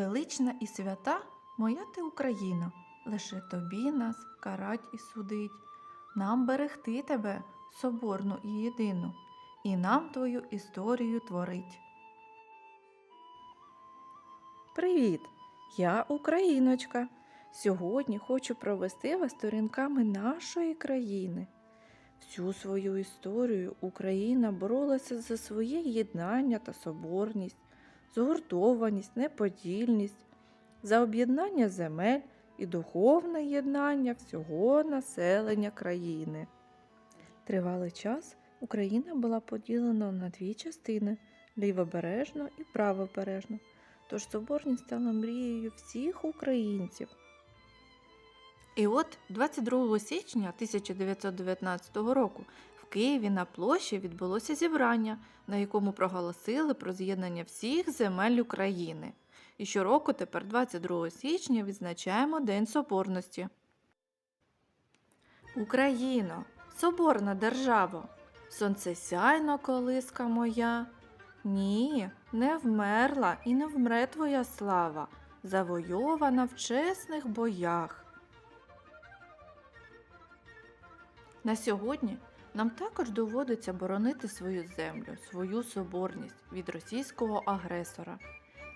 Велична і свята моя ти Україна, лише тобі нас карать і судить. Нам берегти тебе, соборну і єдину, і нам твою історію творить. Привіт! Я Україночка. Сьогодні хочу провести вас сторінками нашої країни. Всю свою історію Україна боролася за своє єднання та соборність, згуртованість, неподільність, за об'єднання земель і духовне єднання всього населення країни. Тривалий час Україна була поділена на дві частини лівобережну і правобережну. Тож соборність стала мрією всіх українців. І от 22 січня 1919 року Києві на площі відбулося зібрання, на якому проголосили про з'єднання всіх земель України. І щороку тепер 22 січня відзначаємо День Соборності. Україно, соборна державо, сонцесяйно колиска моя. Ні, не вмерла і не вмре твоя слава, завойована в чесних боях. На сьогодні нам також доводиться боронити свою землю, свою соборність від російського агресора.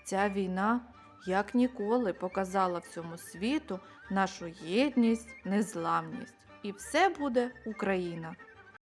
Ця війна, як ніколи, показала всьому світу нашу єдність, незламність. І все буде Україна.